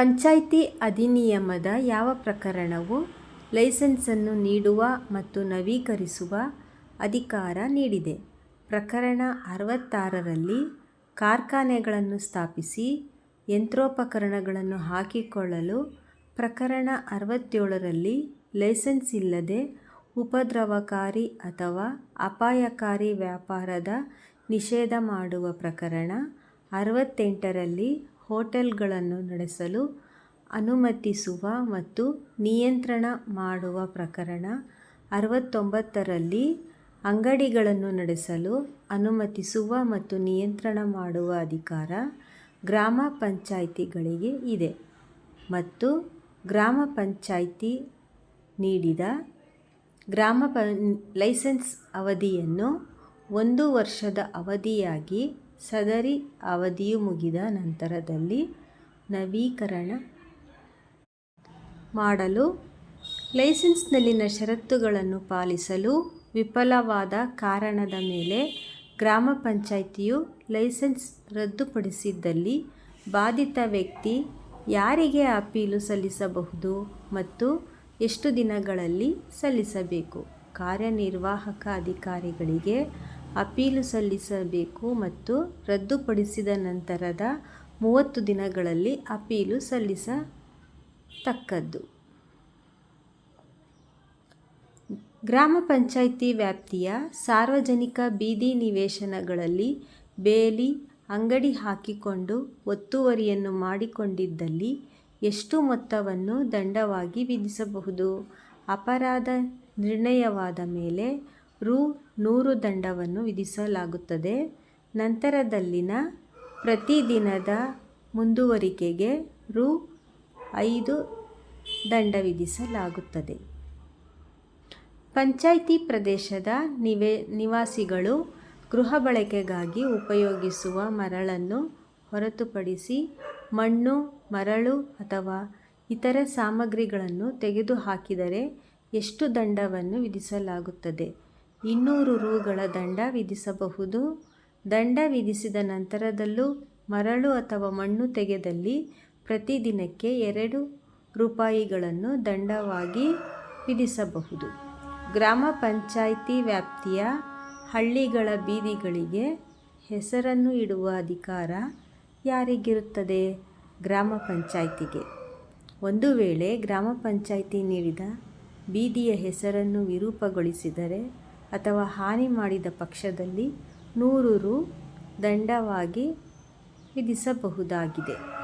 ಪಂಚಾಯ್ತಿ ಅಧಿನಿಯಮದ ಯಾವ ಪ್ರಕರಣವು ಲೈಸೆನ್ಸನ್ನು ನೀಡುವ ಮತ್ತು ನವೀಕರಿಸುವ ಅಧಿಕಾರ ನೀಡಿದೆ? ಪ್ರಕರಣ ಅರವತ್ತಾರರಲ್ಲಿ ಕಾರ್ಖಾನೆಗಳನ್ನು ಸ್ಥಾಪಿಸಿ ಯಂತ್ರೋಪಕರಣಗಳನ್ನು ಹಾಕಿಕೊಳ್ಳಲು ಪ್ರಕರಣ ಅರವತ್ತೇಳರಲ್ಲಿ ಲೈಸೆನ್ಸ್ ಇಲ್ಲದೆ ಉಪದ್ರವಕಾರಿ ಅಥವಾ ಅಪಾಯಕಾರಿ ವ್ಯಾಪಾರದ ನಿಷೇಧ ಮಾಡುವ ಪ್ರಕರಣ ಅರವತ್ತೆಂಟರಲ್ಲಿ ಹೋಟೆಲ್ಗಳನ್ನು ನಡೆಸಲು ಅನುಮತಿಸುವ ಮತ್ತು ನಿಯಂತ್ರಣ ಮಾಡುವ ಪ್ರಕರಣ ಅರವತ್ತೊಂಬತ್ತರಲ್ಲಿ ಅಂಗಡಿಗಳನ್ನು ನಡೆಸಲು ಅನುಮತಿಸುವ ಮತ್ತು ನಿಯಂತ್ರಣ ಮಾಡುವ ಅಧಿಕಾರ ಗ್ರಾಮ ಪಂಚಾಯಿತಿಗಳಿಗೆ ಇದೆ ಮತ್ತು ಗ್ರಾಮ ಪಂಚಾಯಿತಿ ನೀಡಿದ ಗ್ರಾಮ ಪ ಲೈಸೆನ್ಸ್ ಅವಧಿಯನ್ನು ಒಂದು ವರ್ಷದ ಅವಧಿಯಾಗಿ ಸದರಿ ಅವಧಿಯು ಮುಗಿದ ನಂತರದಲ್ಲಿ ನವೀಕರಣ ಮಾಡಲು ಲೈಸೆನ್ಸ್ನಲ್ಲಿನ ಷರತ್ತುಗಳನ್ನು ಪಾಲಿಸಲು ವಿಫಲವಾದ ಕಾರಣದ ಮೇಲೆ ಗ್ರಾಮ ಪಂಚಾಯಿತಿಯು ಲೈಸೆನ್ಸ್ ರದ್ದುಪಡಿಸಿದ್ದಲ್ಲಿ ಬಾಧಿತ ವ್ಯಕ್ತಿ ಯಾರಿಗೆ ಅಪೀಲು ಸಲ್ಲಿಸಬಹುದು ಮತ್ತು ಎಷ್ಟು ದಿನಗಳಲ್ಲಿ ಸಲ್ಲಿಸಬೇಕು? ಕಾರ್ಯನಿರ್ವಾಹಕ ಅಧಿಕಾರಿಗಳಿಗೆ ಅಪೀಲು ಸಲ್ಲಿಸಬೇಕು ಮತ್ತು ರದ್ದುಪಡಿಸಿದ ನಂತರದ ಮೂವತ್ತು ದಿನಗಳಲ್ಲಿ ಅಪೀಲು ಸಲ್ಲಿಸತಕ್ಕದ್ದು. ಗ್ರಾಮ ಪಂಚಾಯಿತಿ ವ್ಯಾಪ್ತಿಯ ಸಾರ್ವಜನಿಕ ಬೀದಿ ನಿವೇಶನಗಳಲ್ಲಿ ಬೇಲಿ, ಅಂಗಡಿ ಹಾಕಿಕೊಂಡು ಒತ್ತುವರಿಯನ್ನು ಮಾಡಿಕೊಂಡಿದ್ದಲ್ಲಿ ಎಷ್ಟು ಮೊತ್ತವನ್ನು ದಂಡವಾಗಿ ವಿಧಿಸಬಹುದು? ಅಪರಾಧ ನಿರ್ಣಯವಾದ ಮೇಲೆ ರೂ. ನೂರು ದಂಡವನ್ನು ವಿಧಿಸಲಾಗುತ್ತದೆ. ನಂತರದಲ್ಲಿನ ಪ್ರತಿದಿನದ ಮುಂದುವರಿಕೆಗೆ ರು ಐದು ದಂಡ ವಿಧಿಸಲಾಗುತ್ತದೆ. ಪಂಚಾಯಿತಿ ಪ್ರದೇಶದ ನಿವಾಸಿಗಳು ಗೃಹ ಬಳಕೆಗಾಗಿ ಉಪಯೋಗಿಸುವ ಮರಳನ್ನು ಹೊರತುಪಡಿಸಿ ಮಣ್ಣು, ಮರಳು ಅಥವಾ ಇತರ ಸಾಮಗ್ರಿಗಳನ್ನು ತೆಗೆದುಹಾಕಿದರೆ ಎಷ್ಟು ದಂಡವನ್ನು ವಿಧಿಸಲಾಗುತ್ತದೆ? ಇನ್ನೂರು ರೂಗಳ ದಂಡ ವಿಧಿಸಬಹುದು. ದಂಡ ವಿಧಿಸಿದ ನಂತರದಲ್ಲೂ ಮರಳು ಅಥವಾ ಮಣ್ಣು ತೆಗೆದಲ್ಲಿ ಪ್ರತಿದಿನಕ್ಕೆ ಎರಡು ರೂಪಾಯಿಗಳನ್ನು ದಂಡವಾಗಿ ವಿಧಿಸಬಹುದು. ಗ್ರಾಮ ಪಂಚಾಯಿತಿ ವ್ಯಾಪ್ತಿಯ ಹಳ್ಳಿಗಳ ಬೀದಿಗಳಿಗೆ ಹೆಸರನ್ನು ಇಡುವ ಅಧಿಕಾರ ಯಾರಿಗಿರುತ್ತದೆ? ಗ್ರಾಮ ಪಂಚಾಯಿತಿಗೆ ಒಂದು ವೇಳೆ ಗ್ರಾಮ ಪಂಚಾಯಿತಿ ನೀಡಿದ ಬೀದಿಯ ಹೆಸರನ್ನು ವಿರೂಪಗೊಳಿಸಿದರೆ ಅಥವಾ ಹಾನಿ ಮಾಡಿದ ಪಕ್ಷದಲ್ಲಿ ನೂರು ರೂ. ದಂಡವಾಗಿ ವಿಧಿಸಬಹುದಾಗಿದೆ.